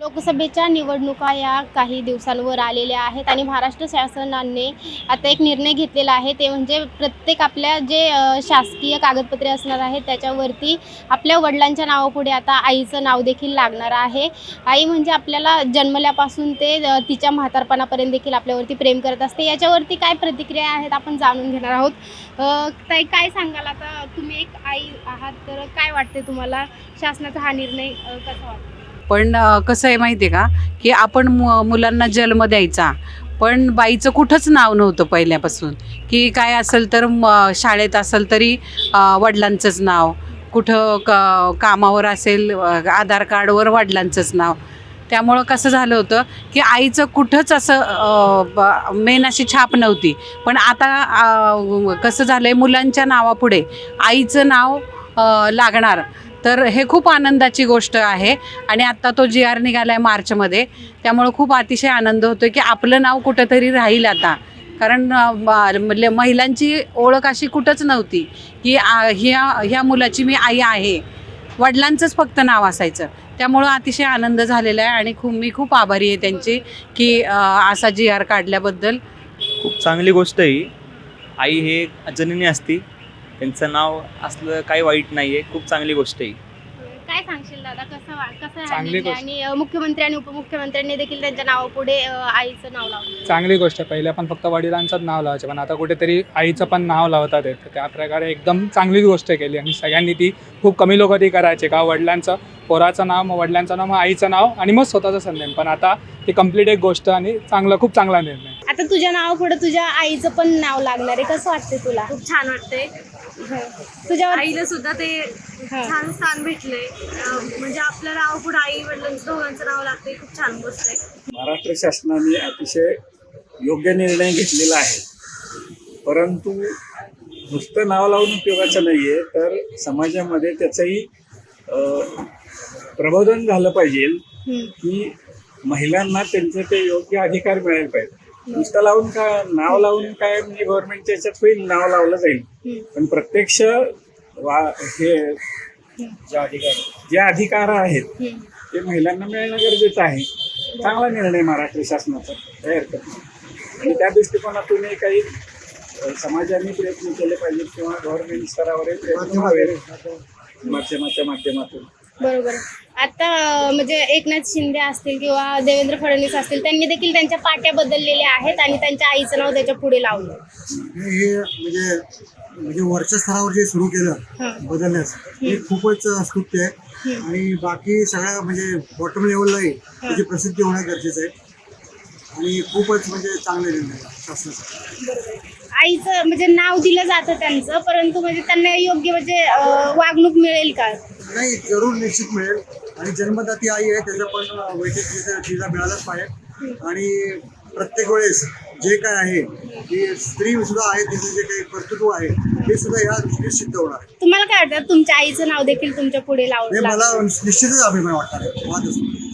लोकसभेच्या निवडणुका या काही दिवसांवर आलेल्या आहेत आणि महाराष्ट्र शासनाने आता एक निर्णय घेतलेला आहे. ते म्हणजे प्रत्येक आपल्या जे शासकीय कागदपत्रे असणार आहेत त्याच्यावरती आपल्या वडिलांच्या नावापुढे आता आईचं नाव देखील लागणार आहे. आई म्हणजे आपल्याला जन्मल्यापासून ते तिच्या म्हातारपणापर्यंत देखील आपल्यावरती प्रेम करत असते. याच्यावरती काय प्रतिक्रिया आहेत आपण जाणून घेणार आहोत. ताई काय सांगाल आता? तुम्ही एक आई आहात तर काय वाटते तुम्हाला? शासनाचा हा निर्णय कसा वाटतो पण कसं आहे माहिती आहे का की आपण मु मुलांना जन्म द्यायचा पण बाईचं कुठंच नाव नव्हतं पहिल्यापासून की काय असेल तर म शाळेत असेल तरी वडिलांचंच नाव कुठं क कामावर असेल आधार कार्डवर वडिलांचंच नाव. त्यामुळं कसं झालं होतं की आईचं कुठंच असं मेन अशी छाप नव्हती पण आता कसं झालं आहे मुलांच्या नावापुढे आईचं नाव लागणार. तर हे खूप आनंदाची गोष्ट आहे. आणि आत्ता तो जी आर निघाला आहे मार्चमध्ये. त्यामुळं खूप अतिशय आनंद होतो की आपलं नाव कुठंतरी राहील आता. कारण म्हणजे महिलांची ओळख अशी कुठंच नव्हती की आ, ह्या ह्या मुलाची मी आई आहे. वडिलांचंच फक्त नाव असायचं. त्यामुळं अतिशय आनंद झालेला आहे आणि खूप मी खूप आभारी आहे त्यांची की असा जी आर काढल्याबद्दल. खूप चांगली गोष्ट आहे ही. आई हे जननी असती. त्यांचं नाव असलं काही वाईट नाही आहे खूप चांगली गोष्ट आहे काय सांगशील दादा? कसं वा- कसं आहे? हा चांगली? गोष्ट. आणि अ, मुख्यमंत्री आणि उपमुख्यमंत्र्यांनी देखील त्यांच्या नावापुढे अ, आईचं नाव लावलं. चांगली गोष्ट आहे. पहिले आपण फक्त वडिलांचंच नाव लावायचं पण आता कुठेतरी आईचं पण नाव लावतात आहेत तर त्या प्रकारे एकदम चांगली गोष्ट केली आणि सगळ्यांनी ती खूप कमी लोक ती करायचे. का वडिलांचं पोराचं नाव मग वडिलांचं नाव मग आईचं नाव आणि मग स्वतःचं संदेश पण आता ती कंप्लीट एक गोष्ट आणि चांगला खूप चांगला निर्णय. आता तुझ्या नावापुढे तुझ्या आईचं पण नाव लागणार आहे. कसं वाटते तुला? खूप छान वाटतंय. तुझ्यावर आईला सुद्धा ते. छान स्थान भेटलंय. अं, म्हणजे आपल्या नाव पुढे आई वडिलांचं दोघांचं नाव लागतंय. खूप छान गोष्ट आहे. महाराष्ट्र शासनाने अतिशय योग्य निर्णय घेतलेला आहे. परंतु नुसतं नाव लावून उपयोगाचं नाही आहे तर समाजामध्ये त्याचंही प्रबोधन झालं पाहिजे. की महिलांना त्यांचे ते योग्य अधिकार मिळाले पाहिजे. नुसतं लावून का नाव लावून काय म्हणजे गव्हर्नमेंटच्या याच्यात होईल नाव लावलं जाईल. पण प्रत्यक्ष वा हे जे अधिकार आहेत. ते महिलांना मिळणं गरजेचं आहे. चांगला निर्णय महाराष्ट्र शासनाचा काही हरकत नाही. आणि त्या दृष्टिकोनातूनही काही समाजाने प्रयत्न केले पाहिजेत किंवा गव्हर्नमेंट स्तरावरही प्रयत्न व्हावेत. माध्यमाच्या माध्यमातून. बरोबर. आता म्हणजे एकनाथ शिंदे असतील किंवा देवेंद्र फडणवीस असतील त्यांनी देखील त्यांच्या पाट्या बदललेल्या आहेत आणि त्यांच्या आईचं नाव त्याच्या पुढे लावलं हे म्हणजे म्हणजे वरच्या स्तरावर जे सुरू. केलं बदलण्यास हे खूपच स्तुत्य आहे. आणि बाकी सगळ्या म्हणजे बॉटम लेवललाही त्याची प्रसिद्धी होणं गरजेचं आहे. आणि खूपच म्हणजे चांगले निर्णय शासनाचा. आईचं म्हणजे नाव दिलं जातं त्यांचं परंतु म्हणजे त्यांना योग्य म्हणजे वागणूक मिळेल का? नाही जरूर निश्चित मिळेल. आणि जन्मदाती आई आहे त्याचं पण वैद्यक तिला मिळालंच पाहिजे. आणि प्रत्येक वेळेस जे काय आहे की स्त्री सुद्धा आहे तिचं जे काही कर्तृत्व आहे ते सुद्धा ह्या दृष्टीने सिद्ध होणार आहे. तुम्हाला काय वाटतं? तुमच्या आईचं नाव देखील तुमच्यापुढे लावलं मला निश्चितच अभिमान वाटणार आहे.